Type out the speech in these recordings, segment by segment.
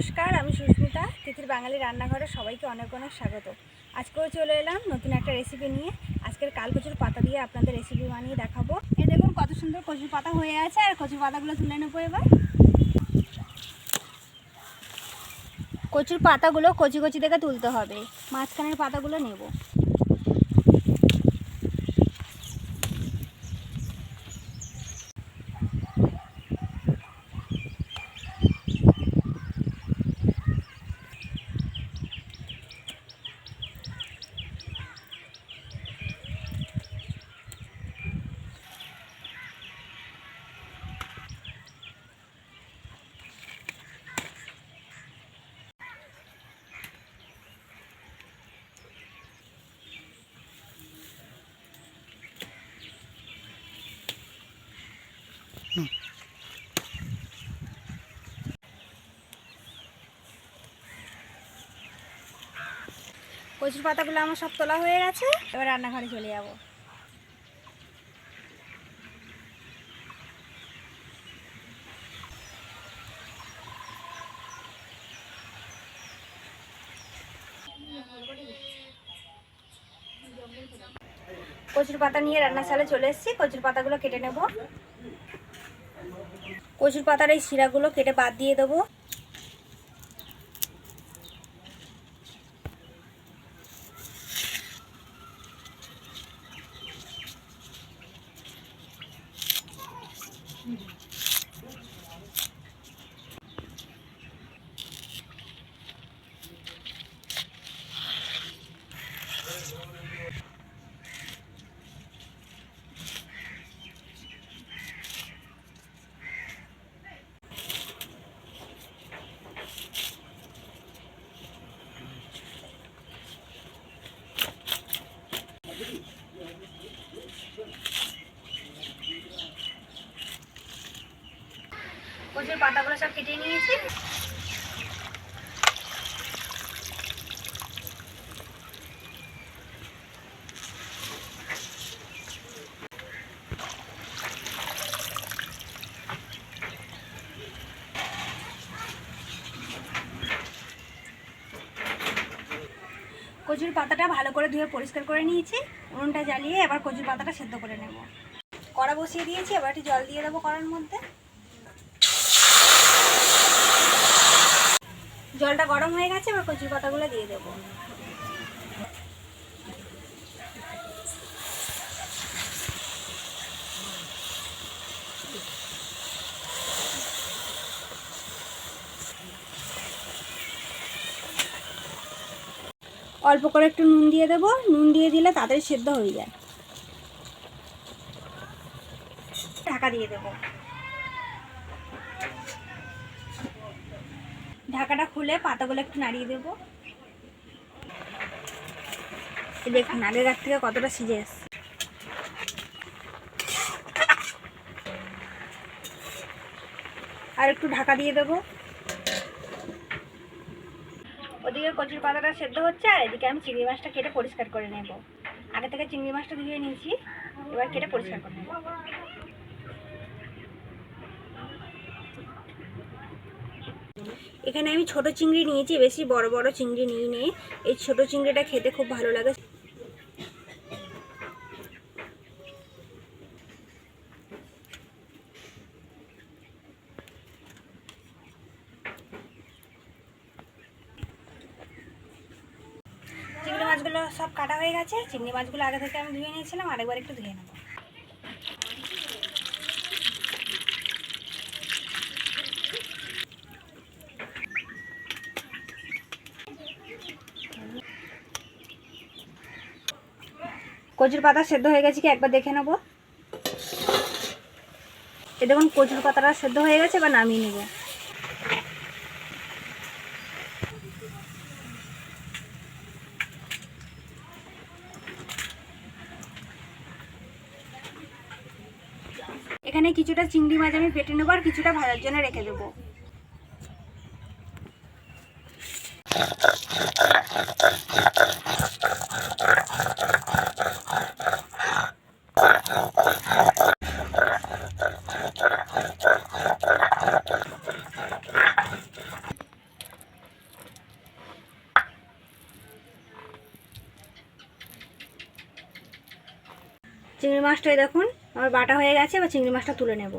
নমস্কার, আমি সুস্মিতা, তিথির বাঙালি রান্নাঘরে সবাইকে অনেক অনেক স্বাগত। আজকেও চলে এলাম নতুন একটা রেসিপি নিয়ে। আজকের কাল কচুর পাতা দিয়ে আপনাদের রেসিপি বানিয়ে দেখাবো। এ দেখুন কত সুন্দর কচুর পাতা হয়ে আছে, আর কচুর পাতাগুলো তুলে নেব এবার। কচুর পাতাগুলো কচি কচি থেকে তুলতে হবে। মাঝখানের পাতাগুলো নেব। কচুর পাতাগুলো আমার সব তোলা হয়ে গেছে। এবার রান্নাঘরে চলে যাব। কচুর পাতা নিয়ে রান্নাশালে চলে এসেছি। কচুর পাতাগুলো কেটে নেব। কচুর পাতার এই শিরাগুলো কেটে বাদ দিয়ে দেবো কচুর পাতাগুলো সব কেটে নিয়েছি কচুর পাতাটা ভালো করে ধুয়ে পরিষ্কার করে নিয়েছি, উনুনটা জ্বালিয়ে এবার কচুর পাতাটা সেদ্ধ করে নেব। কড়া বসিয়ে দিয়েছি, এবার একটু জল দিয়ে দেবো কড়ার মধ্যে। জলটা গরম হয়ে গেছে, এবার কচুর পাতাগুলো দিয়ে দেবো। অল্প করে একটু নুন দিয়ে দেবো। নুন দিয়ে দিলে তাড়াতাড়ি সেদ্ধ হয়ে যায়। ঢাকা দিয়ে দেবো। ঢাকাটা খুলে পাতাগুলো একটু নাড়িয়ে দেবো। দেখুন আগেকার থেকে কতটা সিজে এসছে আর একটু ঢাকা দিয়ে দেবো। ওদিকে কচুর পাতাটা সেদ্ধ হচ্ছে, আর এদিকে আমি চিংড়ি মাছটা কেটে পরিষ্কার করে নেব। আগে থেকে চিংড়ি মাছটা ধুয়ে নিয়েছি, এবার কেটে পরিষ্কার করে এখানে আমি ছোট চিংড়ি নিয়েছি, বেশি বড় বড় চিংড়ি নিয়ে নিয়ে এই ছোট চিংড়িটা খেতে খুব ভালো লাগে চিংড়ি মাছগুলো সব কাটা হয়ে গেছে। চিংড়ি মাছগুলো আগে থেকে আমি ধুয়ে নিয়েছিলাম, আরেকবার একটু ধুয়ে নেব। কচুর পাতা সেদ্ধ হয়ে গেছে কি? একবার দেখে নেব। এ দেখুন, কচুর পাতাটা সেদ্ধ হয়ে গেছে, এবার নামিয়ে নেব। এখানে কিছুটা চিংড়ি মাছ আমি ফেটে নেব আর কিছুটা ভাজার জন্য রেখে দেবো। আমার বাটা হয়ে গেছে, এবার চিংড়ি মাছটা তুলে নেব।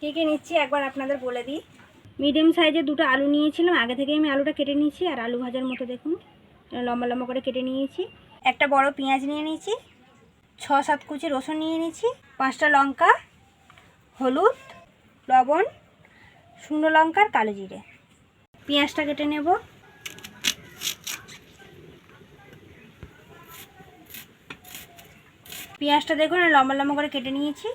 কে কে নিচ্ছি একবার আপনাদের বলে দিই। মিডিয়াম সাইজে দুটো আলু নিয়েছিলাম, আগে থেকেই আমি আলুটা কেটে নিয়েছি, আর আলু ভাজার মতো দেখুন, লম্বা লম্বা করে কেটে নিয়েছি। একটা বড় পেঁয়াজ নিয়ে নিয়েছি, ছ সাত কুচি রসুন নিয়ে নিয়েছি, পাঁচটা লঙ্কা, হলুদ, লবণ, শুকনো লঙ্কার কালো জিরে। পেঁয়াজটা কেটে নেব। পেঁয়াজটা দেখুন লম্বা লম্বা করে কেটে নিয়েছি।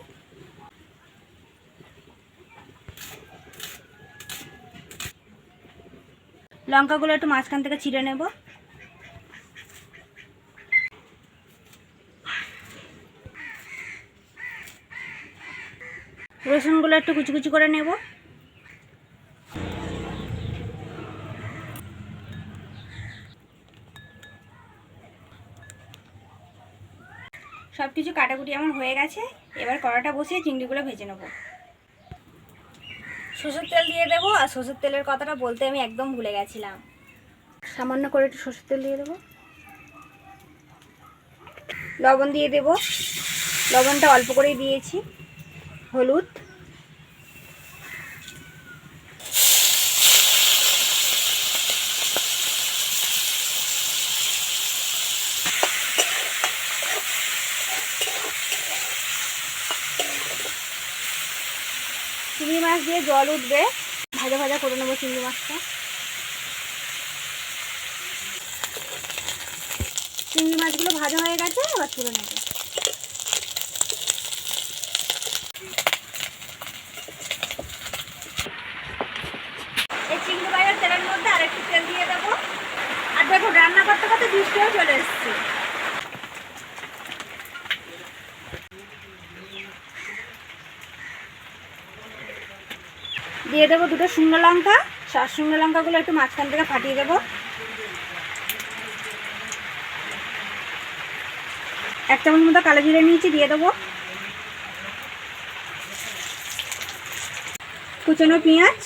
লঙ্কাগুলো একটু মাঝখান থেকে ছিঁড়ে নেব। রসুনগুলো একটু কুচি কুচি করে নেব। সব কিছু কাটাকুটি আমার হয়ে গেছে। এবার কড়াটা বসিয়ে চিংড়িগুলো ভেজে নেব। সরষের তেল দিয়ে দেবো আর সরষের তেলের কথাটা বলতে আমি একদম ভুলে গেছিলাম। সামান্য করে একটু সরষের তেল দিয়ে দেবো। লবণ দিয়ে দেবো। লবণটা অল্প করেই দিয়েছি। হলুদ। চিংড়ি মাছ দিয়ে জল উঠবে। ভাজা ভাজা করে নেব চিংড়ি মাছটা। চিংড়ি মাছগুলো ভাজা হয়ে গেছে, এবার তুলে নেব। এই চিংড়ি মাছের তেলের মধ্যে আরেকটু তেল দিয়ে দেবো। আর দেখো, রান্না করতে করতে বৃষ্টিও চলে এসছে। দিয়ে দেবো দুটো শুকনো লঙ্কা। সব শুকনো লঙ্কাগুলো একটু মাঝখান থেকে ফাটিয়ে দেবো। এক চামচ মতো কালো জিরে নিয়েছি, দিয়ে দেবো। কুচনো পেঁয়াজ।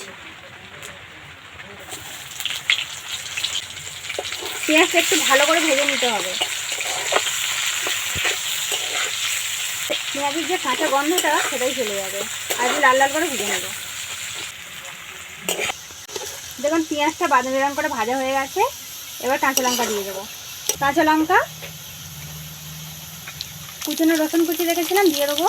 পেঁয়াজটা একটু ভালো করে ভেজে নিতে হবে। পেঁয়াজের যে কাঁচা গন্ধটা, সেটাই চলে যাবে। আর লাল লাল করে ভেজে নেব। দেখুন পেঁয়াজটা বাদামি রঙ করে ভাজা হয়ে গেছে, এবার কাঁচা লঙ্কা দিয়ে দেবো। কাঁচা লঙ্কা, কুচনো রসুন কুচি রেখেছিলাম, দিয়ে দেবো।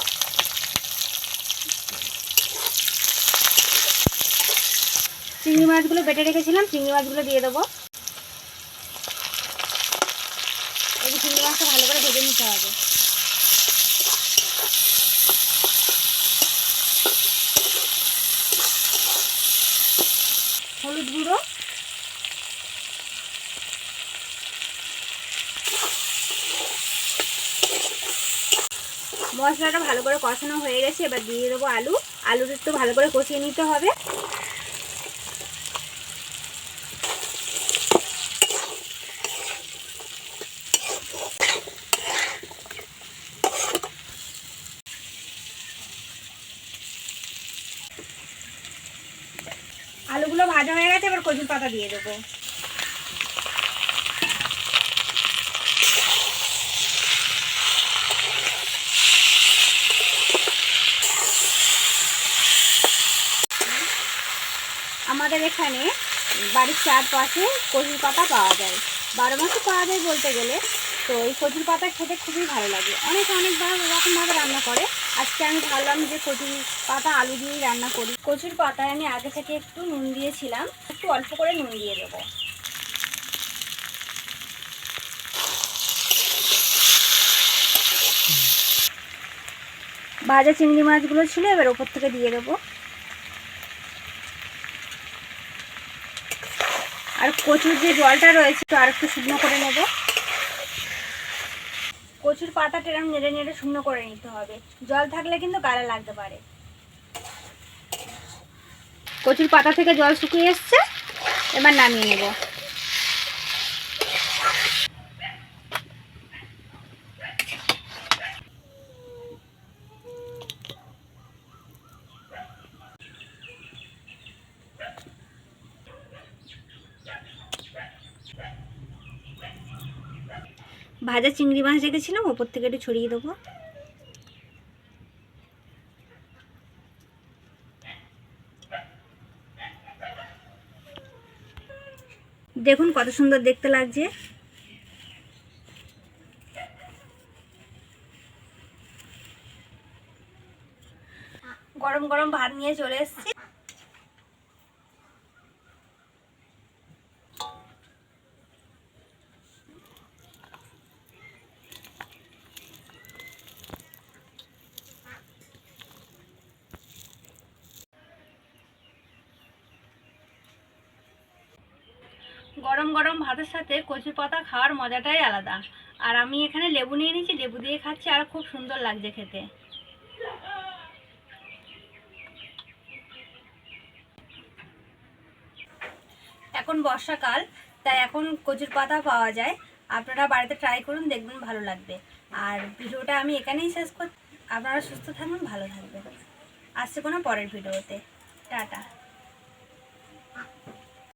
চিংড়ি মাছগুলো বেটে রেখেছিলাম, চিংড়ি মাছগুলো দিয়ে দেবো এই চিংড়ি মাছটা ভালো করে ভেজে নিতে হবে হলুদ গুঁড়ো মশলাটা ভালো করে কষানো হয়ে গেছে, এবার দিয়ে দেবো আলু। আলুটা একটু ভালো করে কষিয়ে নিতে হবে। আলুগুলো ভাজা হয়ে গেছে, এবার কচুর পাতা দিয়ে দেবো। আমাদের এখানে বাড়ির চারপাশে কচুর পাতা পাওয়া যায়। বারো মাসে পাওয়া যায় বলতে গেলে। তো এই কচুর পাতা খেতে খুবই ভালো লাগে। অনেক অনেকবার রকমভাবে রান্না করে। আজকে আমি ভাবলাম যে কচুর পাতা আলু দিয়েই রান্না করি। কচুর পাতায় আমি আগে থেকে একটু নুন দিয়েছিলাম। একটু অল্প করে নুন দিয়ে দেবো। ভাজা চিংড়ি মাছগুলো ছিল, এবার ওপর থেকে দিয়ে দেবো। আর কচুর যে জলটা রয়েছে, তো আর একটু শুকনো করে নেব। কচুর পাতাটা এরকম নেড়ে নেড়ে শুকনো করে নিতে হবে। জল থাকলে কিন্তু গালা লাগতে পারে। কচুর পাতা থেকে জল শুকিয়ে এসছে, এবার নামিয়ে নেব। ভাজা চিংড়ি মাছ রেখেছিলাম, ওপর থেকে একটু ছড়িয়ে দেবো। দেখুন কত সুন্দর দেখতে লাগছে। গরম গরম ভাত নিয়ে চলে এসেছি। গরম গরম ভাতের সাথে কচু পাতা খাওয়ার মজাটাই আলাদা। আর আমি এখানে লেবু নিয়ে নিয়েছি লেবু দিয়ে খাচ্ছি, আর খুব সুন্দর লাগছে খেতে। এখন বর্ষাকাল, তাই এখন কচুর পাতা পাওয়া যায়। আপনারা বাড়িতে ট্রাই করুন, দেখবেন ভালো লাগবে। আর ভিডিওটা আমি এখানেই শেষ কর আপনারা সুস্থ থাকবেন ভালো থাকবেন। আসছে কোনো পরের ভিডিওতে। টাটা।